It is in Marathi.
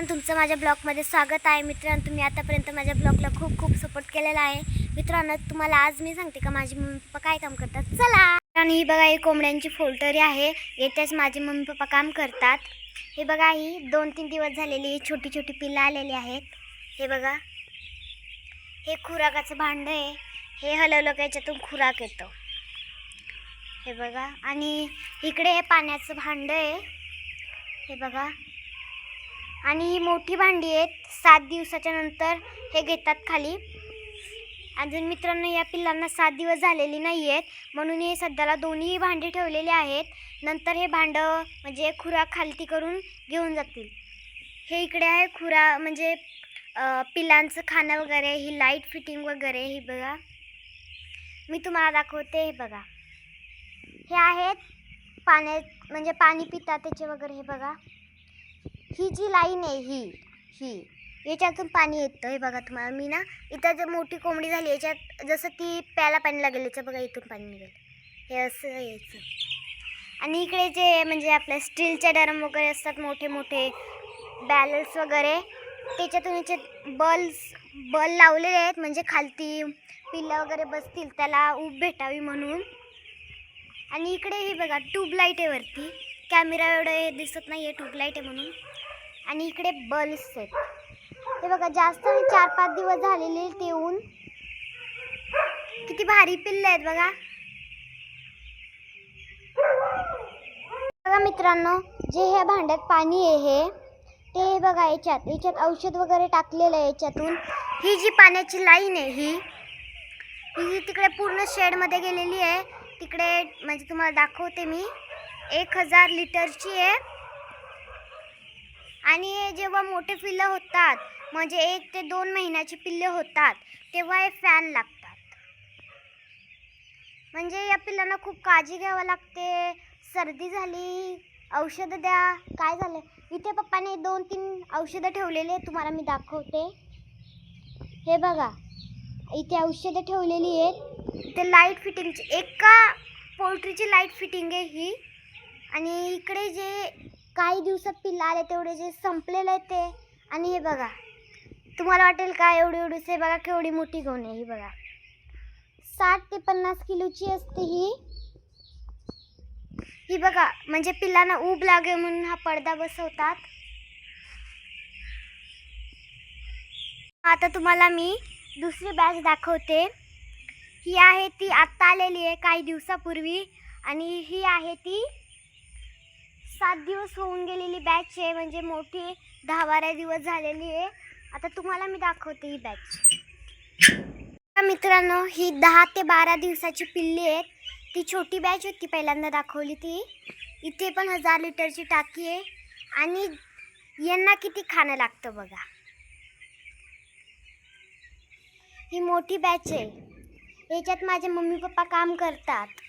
आणि तुमचं माझ्या ब्लॉगमध्ये स्वागत आहे मित्रांनो. तुम्ही आतापर्यंत माझ्या ब्लॉगला खूप खूप सपोर्ट केलेला आहे. मित्रांनो तुम्हाला आज मी सांगते का माझे मम्मी पप्पा काय काम करतात? चला! आणि ही बघा ही कोंबड्यांची फोल्टरी आहे. येत्याच माझे मम्मी पप्पा काम करतात. हे बघा ही दोन तीन दिवस झालेली छोटी छोटी पिल्लं आलेली आहेत. हे बघा. हे खुराकाचं भांडं आहे. हे हलवलं का याच्यातून खुराक येतो. हे बघा. आणि इकडे हे पाण्याचं भांडं आहे. हे बघा. आणि ही मोठी भांडी आहेत. सात दिवसाच्या नंतर हे घेतात खाली. अजून मित्रांनो या पिल्लांना सात दिवस झालेली नाही आहेत म्हणून हे सध्याला दोन्ही भांडी ठेवलेली आहेत. नंतर हे भांडं म्हणजे खुरा खालती करून घेऊन जातील. हे इकडे आहे खुरा म्हणजे पिल्लांचं खाणं वगैरे ही लाइट फिटिंग वगैरे ही बघा. मी तुम्हाला दाखवते हे बघा. हे आहेत पाण्यात म्हणजे पाणी पितात त्याचे वगैरे हे बघा. ही जी लाईन आहे ही ही याच्यातून पाणी येतं. हे बघा तुम्हाला मी ना इथं जर मोठी कोंबडी झाली याच्यात जसं ती प्याला पाणी लागेल याचं बघा इथून पाणी निघेल. हे असं यायचं. आणि इकडे जे म्हणजे आपल्या स्टीलच्या डरम वगैरे असतात मोठे मोठे बॅलन्स वगैरे त्याच्यातून याचे बल्स बल लावलेले आहेत. म्हणजे खालती पिल्लं वगैरे बसतील त्याला ऊब भेटावी म्हणून. आणि इकडे हे बघा ट्यूबलाईट आहे वरती. कॅमेरा एवढं हे दिसत नाही आहे ट्यूबलाईट आहे म्हणून. आणि इकडे बल्ब्स आहेत. हे बघा जास्त नाही चार पाच दिवस झालेले आहेत ते किती भारी पिल्ले आहेत बघा. बघा मित्रांनो जे ह्या भांड्यात पाणी आहे हे ते हे बघा याच्यात याच्यात औषध वगैरे टाकलेलं आहे याच्यातून. ही जी पाण्याची लाईन आहे ही ही तिकडे पूर्ण शेडमध्ये गेलेली आहे तिकडे म्हणजे तुम्हाला दाखवते मी एक हजार लिटरची आहे. आणि जेव्हा मोठे पिल्लं होतात म्हणजे एक ते दोन महिन्याची पिल्ले होतात तेव्हा हे फॅन लागतात. म्हणजे या पिल्लांना खूप काळजी घ्यावं लागते. सर्दी झाली औषधं द्या. काय झालं? इथे पप्पाने दोन तीन औषधं ठेवलेले आहेत तुम्हाला मी दाखवते. हे बघा इथे औषधं ठेवलेली आहेत. इथे लाइट फिटिंगची एका पोल्ट्रीची लाइट फिटिंग आहे ही. आणि इकडे जे काही दिवसात पिल्लं आले तेवढे जे संपलेले आहेत ते. आणि हे बघा तुम्हाला वाटेल का एवढी एवढीच हे बघा केवढी मोठी घेऊन आहे ही बघा. साठ ते पन्नास किलोची असते ही. ही बघा म्हणजे पिल्लांना ऊब लागे म्हणून हा पडदा बसवतात. आता तुम्हाला मी दुसरी बॅच दाखवते. ही आहे ती आत्ता आलेली आहे काही दिवसापूर्वी. आणि ही आहे ती सात दिवस होऊन गेलेली बॅच आहे म्हणजे मोठी दहा बारा दिवस झालेली आहे. आता तुम्हाला मी दाखवते ही बॅच मित्रांनो ही दहा ते बारा दिवसाची पिल्ली आहेत ती छोटी बॅच होती पहिल्यांदा दाखवली ती. इथे पण हजार लिटरची टाकी आहे. आणि यांना किती खाणं लागतं बघा. ही मोठी बॅच आहे. याच्यात माझे मम्मी पप्पा काम करतात.